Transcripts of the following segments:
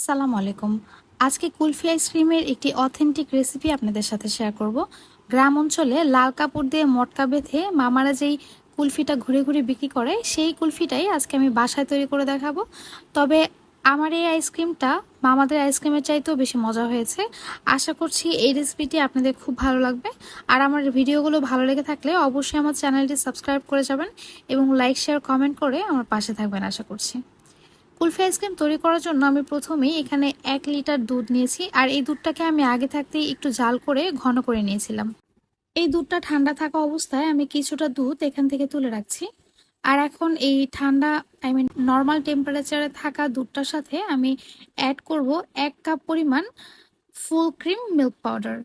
আসসালামু আলাইকুম। আজকে কুলফি আইসক্রিমের একটি অথেন্টিক রেসিপি আপনাদের সাথে শেয়ার করব। গ্রাম অঞ্চলে লাল কাপড় দিয়ে মটকা বেঁধে মামারা যেই কুলফিটা ঘুরে ঘুরে বিক্রি করে, সেই কুলফিটাই আজকে আমি বাসায় তৈরি করে দেখাবো। তবে আমার এই আইসক্রিমটা মামাদের আইসক্রিমের চাইতেও বেশি মজা হয়েছে। আশা করছি এই রেসিপিটি আপনাদের খুব ভালো লাগবে। আর আমার ভিডিওগুলো ভালো লেগে থাকলে অবশ্যই আমার চ্যানেলটি সাবস্ক্রাইব করে যাবেন এবং লাইক, শেয়ার, কমেন্ট করে আমার পাশে থাকবেন আশা করছি। কুলফি আইসক্রিম তৈরি করার জন্য আমি প্রথমেই এখানে এক লিটার দুধ নিয়েছি আর এই দুধটাকে আমি আগে থাকতেই একটু জাল করে ঘন করে নিয়েছিলাম। এই দুধটা ঠান্ডা থাকা অবস্থায় আমি কিছুটা দুধ এখান থেকে তুলে রাখছি। আর এখন এই ঠান্ডা আই মিন নর্মাল টেম্পারেচারে থাকা দুধটার সাথে আমি অ্যাড করব এক কাপ পরিমাণ ফুল ক্রিম মিল্ক পাউডার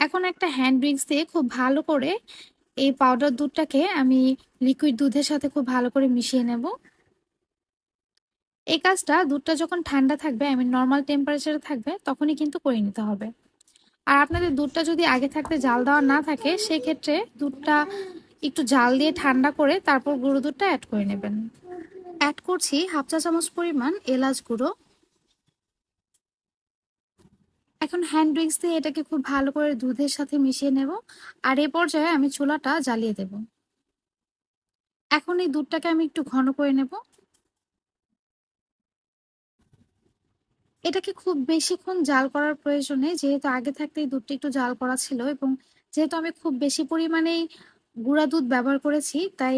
এখন একটা হ্যান্ড ব্রিক্স দিয়ে খুব ভালো করে এই পাউডার দুধটাকে আমি লিকুইড দুধের সাথে খুব ভালো করে মিশিয়ে নেব। এই কাজটা দুধটা যখন ঠান্ডা থাকবে আই মিন নর্মাল টেম্পারেচারে থাকবে, তখনই কিন্তু করে নিতে হবে। আর আপনাদের দুধটা যদি আগে থাকতে জাল দেওয়া না থাকে, সেক্ষেত্রে দুধটা একটু জাল দিয়ে ঠান্ডা করে তারপর গুঁড়ো দুধটা অ্যাড করে নেবেন। অ্যাড করছি হাফ চা চামচ পরিমাণ এলাচ গুঁড়ো। এখন হ্যান্ড উইক্স দিয়ে এটাকে খুব ভালো করে দুধের সাথে মিশিয়ে নেব। আর এ পর্যায়ে আমি চুলাটা জ্বালিয়ে দেব। এখন এই দুধটাকে আমি একটু ঘন করে নেব। এটাকে খুব বেশিক্ষণ জাল করার প্রয়োজনে যেহেতু আগে থাকতেই দুধটা একটু জাল করা ছিল এবং যেহেতু আমি খুব বেশি পরিমাণেই গুঁড়া দুধ ব্যবহার করেছি, তাই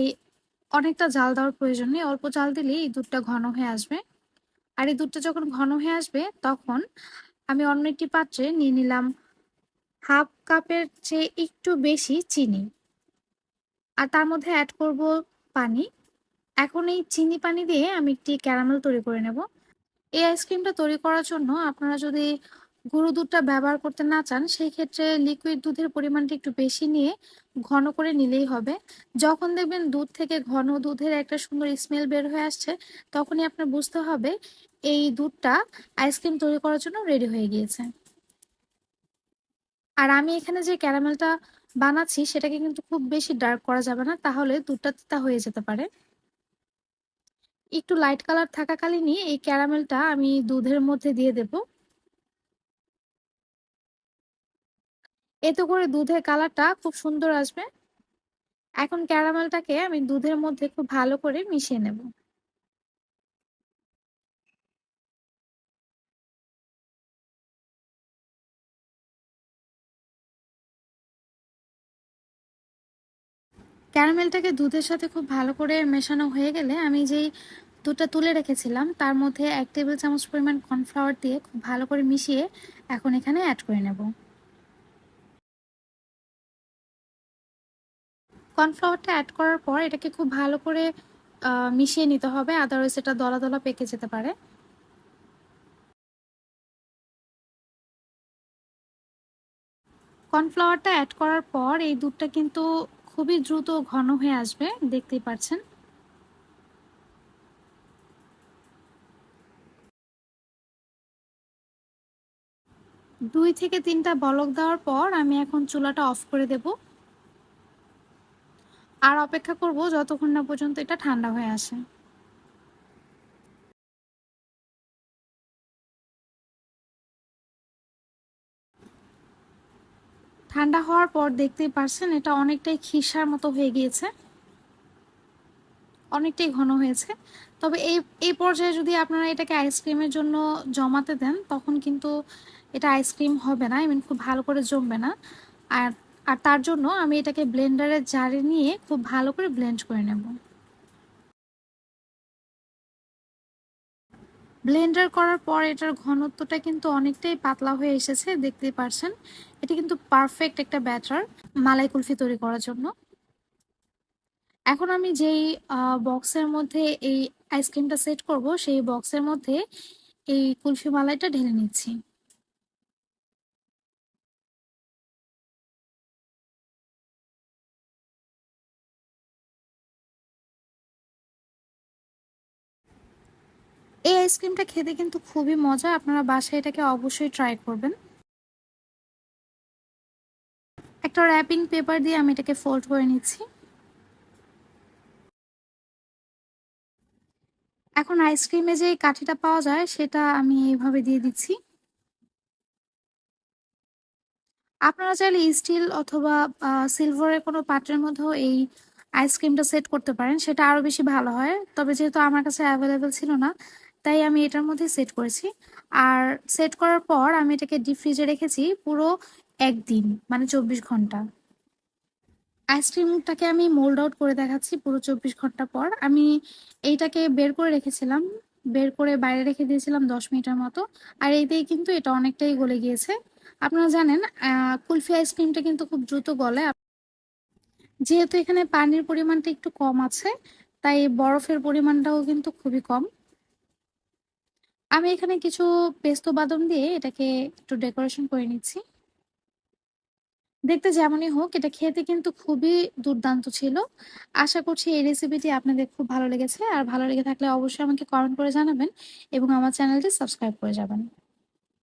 অনেকটা জাল দেওয়ার প্রয়োজন নেই। অল্প জাল দিলেই এই দুধটা ঘন হয়ে আসবে। আর এই দুধটা যখন ঘন হয়ে আসবে, তখন আমি অন্য একটি পাত্রে নিয়ে নিলাম হাফ কাপের চেয়ে একটু বেশি চিনি। আর তার মধ্যে অ্যাড করব পানি। এখন এই চিনি পানি দিয়ে আমি একটি ক্যারামেল তৈরি করে নেব। এই আইসক্রিমটা তৈরি করার জন্য আপনারা যদি গুঁড়ো দুধটা ব্যবহার করতে না চান, সেই ক্ষেত্রে লিকুইড দুধের পরিমাণটা একটু বেশি নিয়ে ঘন করে নিলেই হবে। যখন দেখবেন দুধ থেকে ঘন দুধের একটা সুন্দর স্মেল বের হয়ে আসছে, তখনই আপনার বুঝতে হবে এই দুধটা আইসক্রিম তৈরি করার জন্য রেডি হয়ে গিয়েছে। আর আমি এখানে যে ক্যারামেলটা বানাচ্ছি, সেটাকে কিন্তু খুব বেশি ডার্ক করা যাবে না, তাহলে দুধটা তিতা হয়ে যেতে পারে। একটু লাইট কালার থাকাকালীনই এই ক্যারামেলটা আমি দুধের মধ্যে দিয়ে দেব। এতে করে দুধের কালারটা খুব সুন্দর আসবে। এখন ক্যারামেলটাকে আমি দুধের মধ্যে খুব ভালো করে মিশিয়ে নেব। ক্যারামেলটাকে দুধের সাথে খুব ভালো করে মেশানো হয়ে গেলে আমি যেই দুধটা তুলে রেখেছিলাম। তার মধ্যে এক টেবিল চামচ পরিমাণ কর্নফ্লাওয়ার দিয়ে খুব ভালো করে মিশিয়ে এখন এখানে অ্যাড করে নেব। কর্নফ্লাওয়ারটা অ্যাড করার পর এটাকে খুব ভালো করে মিশিয়ে নিতে হবে। আদারওয়াইজ এটা দলা দলা পেকে যেতে পারে। কর্নফ্লাওয়ারটা অ্যাড করার পর এই দুধটা কিন্তু খুবই দ্রুত ঘন হয়ে আসবে। দেখতেই পাচ্ছেন। দুই থেকে তিনটা বলক দেওয়ার পর আমি এখন চুলাটা অফ করে দেব। আর অপেক্ষা করব যতক্ষণ না পর্যন্ত এটা ঠান্ডা হয়ে আসে। ঠান্ডা হওয়ার পর দেখতেই পারছেন এটা অনেকটাই খিসার মতো হয়ে গিয়েছে। অনেকটাই ঘন হয়েছে। তবে এই এই পর্যায়ে যদি আপনারা এটাকে আইসক্রিমের জন্য জমাতে দেন, তখন কিন্তু এটা আইসক্রিম হবে না আই মিন খুব ভালো করে জমবে না। আর আর তার জন্য আমি এটাকে ব্লেন্ডারের জারে নিয়ে খুব ভালো করে ব্লেন্ড করে নেব। ব্লেন্ডার করার পর এটার ঘনত্বটা কিন্তু অনেকটাই পাতলা হয়ে এসেছে, দেখতেই পারছেন। এটা কিন্তু পারফেক্ট একটা ব্যাটার মালাই কুলফি তৈরি করার জন্য। এখন আমি যেই বক্সের মধ্যে এই আইসক্রিমটা সেট করব, সেই বক্সের মধ্যে এই কুলফি মালাইটা ঢেলে নিচ্ছি। এই আইসক্রিমটা খেতে কিন্তু খুবই মজা। আপনারা বাসায় এটাকে অবশ্যই ট্রাই করবেন। একটা র্যাপিং পেপার দিয়ে আমি এটাকে ফোল্ড করে নিচ্ছি। এখন আইসক্রিমে যে কাঠিটা পাওয়া যায়, সেটা আমি এইভাবে দিয়ে দিচ্ছি। আপনারা চাইলে স্টিল অথবা সিলভারের কোনো পাত্রের মধ্যেও এই আইসক্রিমটা সেট করতে পারেন। সেটা আরও বেশি ভালো হয়। তবে যেহেতু আমার কাছে অ্যাভেলেবেল ছিল না তাই আমি এটার মধ্যে সেট করেছি। আর সেট করার পর আমি এটাকে ডিপ ফ্রিজে রেখেছি পুরো একদিন মানে চব্বিশ ঘণ্টা। আইসক্রিমটাকে আমি মোল্ড আউট করে দেখাচ্ছি পুরো চব্বিশ ঘণ্টা পর। আমি এইটাকে বের করে রেখেছিলাম, বের করে বাইরে রেখে দিয়েছিলাম দশ মিনিটের মতো। আর এইতেই কিন্তু এটা অনেকটাই গলে গিয়েছে। আপনারা জানেন কুলফি আইসক্রিমটা কিন্তু খুব দ্রুত গলে। যেহেতু এখানে পানির পরিমাণটা একটু কম আছে, তাই বরফের পরিমাণটাও কিন্তু খুবই কম। আমি এখানে কিছু পেস্তো বাদাম দিয়ে এটাকে একটু ডেকোরেশন করে নিচ্ছি। দেখতে যেমনই হোক, এটা খেতে কিন্তু খুবই দুর্দান্ত ছিল। আশা করছি এই রেসিপিটি আপনাদের খুব ভালো লেগেছে। আর ভালো লেগে থাকলে অবশ্যই আমাকে কমেন্ট করে জানাবেন এবং আমার চ্যানেলটি সাবস্ক্রাইব করে যাবেন।